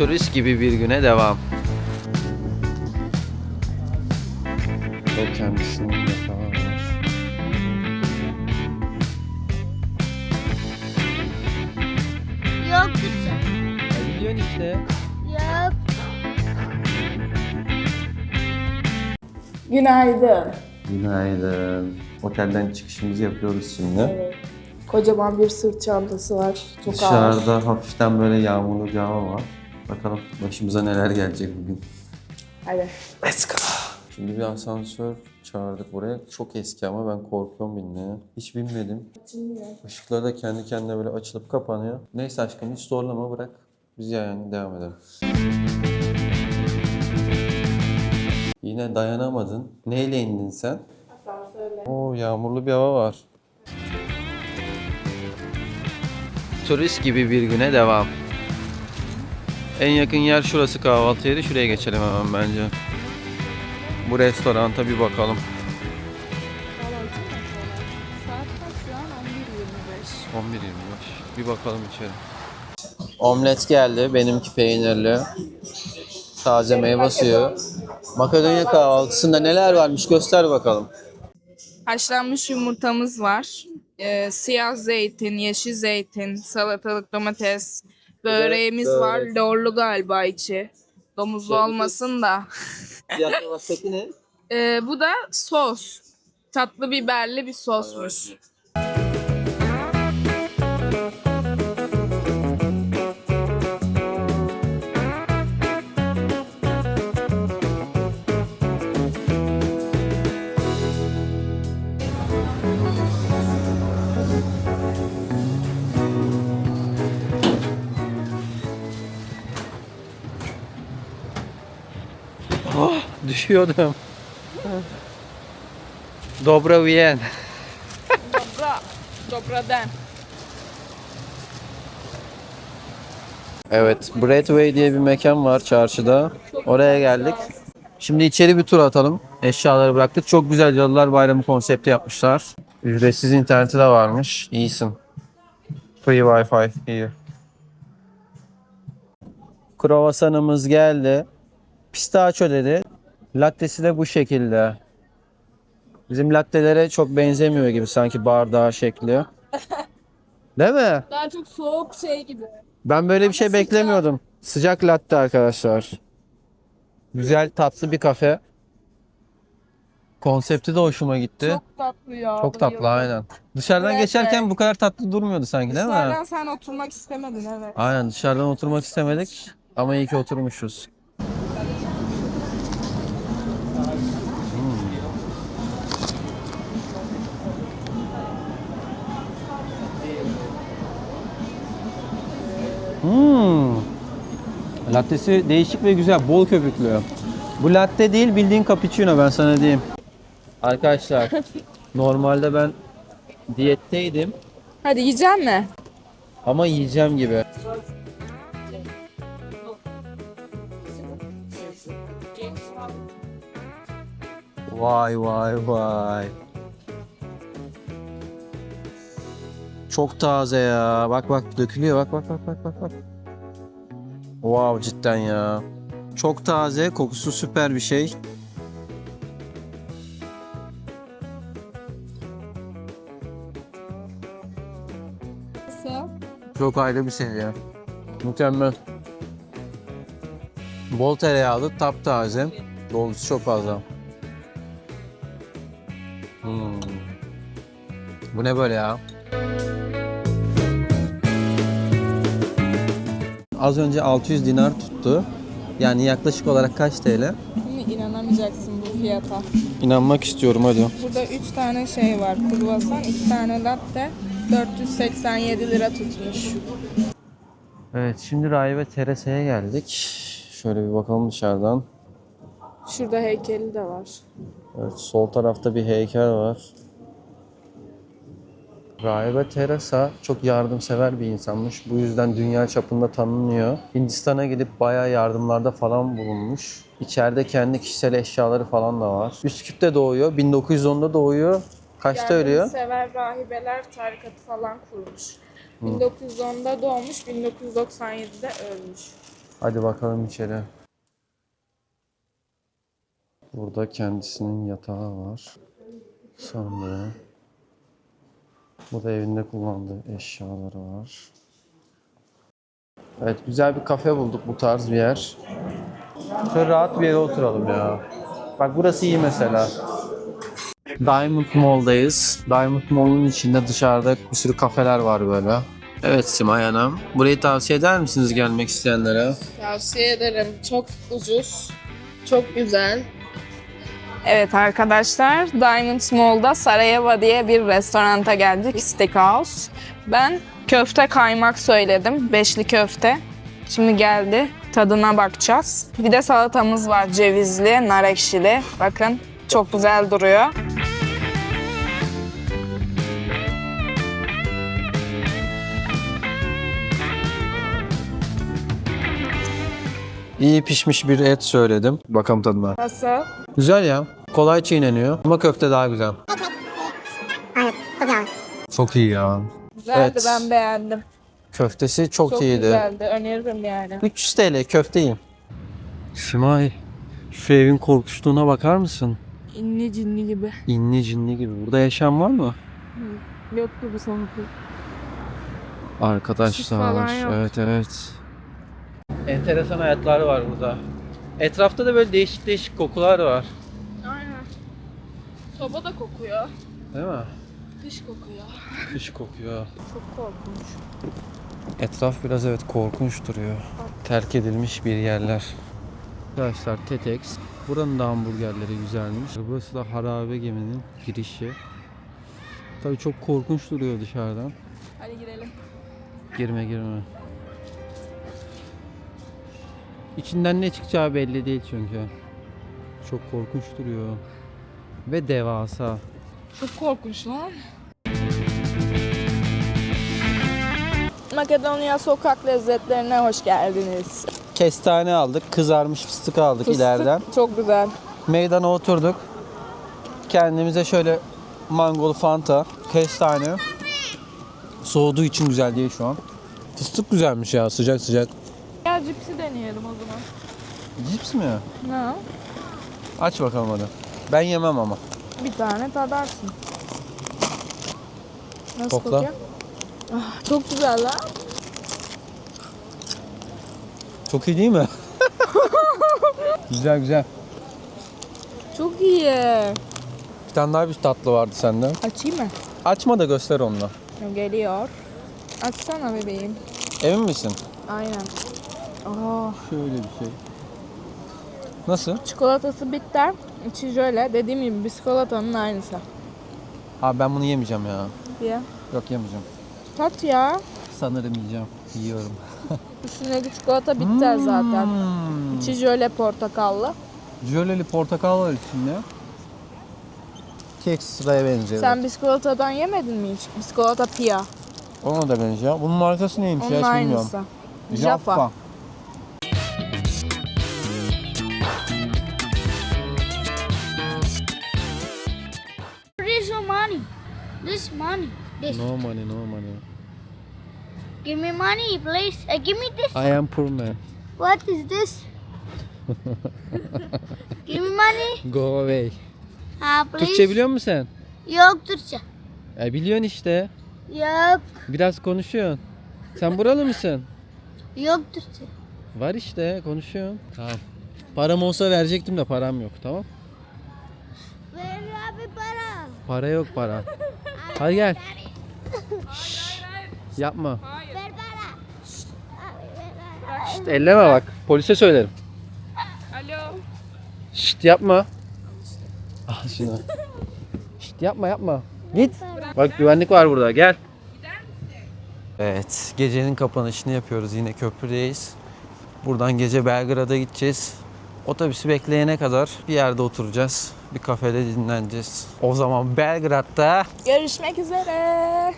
Turist gibi bir güne devam. Ve kendisinin yatağı var. Yok kızım. Ya biliyorsun işte. Yok. Günaydın. Günaydın. Otelden çıkışımızı yapıyoruz şimdi. Evet. Kocaman bir sırt çantası var. Çok ağır. Dışarıda hafiften böyle yağmurlu bir hava var. Bakalım başımıza neler gelecek bugün. Hadi. Let's go. Şimdi bir asansör çağırdık buraya. Çok eski ama ben korkuyorum binmeye. Hiç binmedim. Işıkları da kendi kendine böyle açılıp kapanıyor. Neyse aşkım hiç zorlama bırak. Biz yani devam edelim. Yine dayanamadın. Neyle indin sen? Asansörle. Oo yağmurlu bir hava var. Turist gibi bir güne devam. En yakın yer şurası kahvaltı yeri. Şuraya geçelim hemen bence. Bu restoranta bir bakalım. Saat kaç şu an? 11.25. 11.25. Bir bakalım içeri. Omlet geldi. Benimki peynirli. Taze meyve suyu. Makedonya kahvaltısında neler varmış göster bakalım. Haşlanmış yumurtamız var. Ee, siyah zeytin, yeşil zeytin, salatalık, domates. Böreğimiz var. börek. Lorlu galiba içi. Domuzlu Şey, olmasın da. Fiyatı ne? Ee, bu da sos. Tatlı biberli bir sosmuş. Oh, düşüyordum. Dobra Vien. Dobra. Dobraden. Evet, Breadway diye bir mekan var çarşıda. Oraya geldik. Şimdi içeri bir tur atalım. Eşyaları bıraktık. Çok güzel Cadılar Bayramı konsepti yapmışlar. Ücretsiz interneti de varmış. İyisin. Free Wi-Fi here. Kruvasanımız geldi. Pistachio dedi. Lattesi de bu şekilde. Bizim lattelere çok benzemiyor gibi sanki bardağı şekli. Değil mi? Daha çok soğuk şey gibi. Ben böyle bir şey beklemiyordum. Sıcak latte arkadaşlar. Güzel tatlı bir kafe. Konsepti de hoşuma gitti. Çok, Çok tatlı ya. tatlı bayıldım. aynen. Dışarıdan Evet, geçerken evet. bu kadar tatlı durmuyordu sanki değil mi? Dışarıdan sen oturmak istemedin evet. Aynen dışarıdan oturmak istemedik ama iyi ki oturmuşuz. Hmm. Lattesi değişik ve güzel, bol köpüklü. Bu latte değil, bildiğin cappuccino ben sana diyeyim. Arkadaşlar, normalde ben diyetteydim Hadi yiyecek mi? ama yiyeceğim gibi. Vay vay vay. Çok taze ya. Bak bak dökülüyor. Bak bak bak bak bak. Wow cidden ya. Çok taze, kokusu süper bir şey. Çok ayrı bir seviye. Mükemmel. Bol tereyağlı, taptaze. Dolgusu çok fazla. Hmm. Bu ne böyle ya? Az önce 600 dinar tuttu. Yani yaklaşık olarak kaç TL? İnanamayacaksın bu fiyata. İnanmak istiyorum hadi. Burada 3 tane şey var. Kruvasan, 2 tane latte. 487 lira tutmuş. Evet şimdi Rahibe Teresa'ya geldik. Şöyle bir bakalım dışarıdan. Şurada heykeli de var. Evet, sol tarafta bir heykel var. Rahibe Teresa çok yardımsever bir insanmış. Bu yüzden dünya çapında tanınıyor. Hindistan'a gidip bayağı yardımlarda falan bulunmuş. İçeride kendi kişisel eşyaları falan da var. Üsküp'te doğuyor. 1910'da doğuyor. Kaçta ölüyor? Sever rahibeler tarikatı falan kurmuş. 1910'da doğmuş, 1997'de ölmüş. Hadi bakalım içeri. Burada kendisinin yatağı var. Sandığı. Burada evinde kullandığı eşyaları var. Evet güzel bir kafe bulduk bu tarz bir yer. Şöyle rahat bir yere oturalım ya. Bak burası iyi mesela. Diamond Mall'dayız. Diamond Mall'un içinde dışarıda bir sürü kafeler var böyle. Evet Simay Hanım. Burayı tavsiye eder misiniz gelmek isteyenlere? Tavsiye ederim. Çok ucuz. Çok güzel. Evet arkadaşlar, Diamond Mall'da Sarayeva diye bir restoranta geldik. Steakhouse. Ben köfte kaymak söyledim. Beşli köfte. Şimdi geldi. Tadına bakacağız. Bir de salatamız var. Cevizli, nar ekşili. Bakın çok güzel duruyor. İyi pişmiş bir et söyledim. Bakalım tadına. Nasıl? Güzel ya. Kolay çiğneniyor ama köfte daha güzel. Çok iyi ya. Güzeldi Evet. ben beğendim. Köftesi çok, Çok iyiydi. güzeldi. Öneririm yani. 300 TL köfte yiyin. Simay, şu evin korkuştuğuna bakar mısın? İnli cinli gibi. İnli cinli gibi. Burada yaşam var mı? Yok gibi sanki. Işık Arkadaşlar. falan yok. Evet evet. Enteresan hayatlar var burada. Etrafta da böyle değişik değişik kokular var. Aynen. Soba da kokuyor. Değil mi? Kış kokuyor. Kış kokuyor. Çok korkunç. Etraf biraz evet korkunç duruyor. Terk edilmiş bir yerler. Arkadaşlar Tetex. Buranın da hamburgerleri güzelmiş. Burası da harabe geminin girişi. Tabii çok korkunç duruyor dışarıdan. Hadi girelim. Girme girme. İçinden ne çıkacağı belli değil çünkü. Çok korkunç duruyor. Ve devasa. Çok korkunç lan. Makedonya sokak lezzetlerine hoş geldiniz. Kestane aldık, kızarmış fıstık aldık Fıstık ileriden. Çok güzel. Meydana oturduk. Kendimize şöyle mangolu fanta, kestane. Soğuduğu için güzel değil şu an. Fıstık güzelmiş ya sıcak sıcak. Gel cipsi deneyelim o zaman. Cips mi? Ne? Aç bakalım hadi. Ben yemem ama. Bir tane tadarsın. Nasıl Kokla. kokuyor? Ah, çok güzel lan. Çok iyi değil mi? güzel güzel. Çok iyi. Bir tane daha bir tatlı vardı sende. Açayım mı? Açma da göster onunla. Geliyor. Açsana bebeğim. Emin misin? Aynen. Aa, Şöyle bir şey. Nasıl? çikolatası bitter. İçi şöyle. Dediğim gibi biskolatanın aynısı. Abi ben bunu yemeyeceğim ya. Diye. Yok yemeyeceğim. Tat ya. Sanırım yiyeceğim. Yiyorum. Üstündeki çikolata bitter zaten. Hmm. İçi jöle portakallı. Jöleli portakal var içinde. Kek sıraya benziyor. Sen biskolatadan yemedin mi hiç? Biskolata pia. Ona da benziyor. Bunun markası neymiş Onun ya hiç bilmiyorum. aynısı. Jaffa. This This. No money, no money. Give me money, please. Uh, give me this. I am poor man. What is this? give me money. Go away. Ah, please. Türkçe biliyor musun sen? Yok Türkçe. E biliyorsun işte. Yok. Biraz konuşuyorsun. Sen buralı mısın? Yok Türkçe. Var işte konuşuyorsun. Tamam. Param olsa verecektim de param yok tamam. Ver abi para. Para yok para. Hadi gel. Şşş, Yapma. Ver para. Şşt, Abi ver para. Şşt, elleme bak. Polise söylerim. Alo. Şşt yapma. Al şunu. Şşt yapma yapma. Git. Bak güvenlik var burada gel. Evet gecenin kapanışını yapıyoruz yine köprüdeyiz. Buradan gece Belgrad'a gideceğiz. Otobüsü bekleyene kadar bir yerde oturacağız. Bir kafede dinleneceğiz. O zaman Belgrad'da Görüşmek üzere.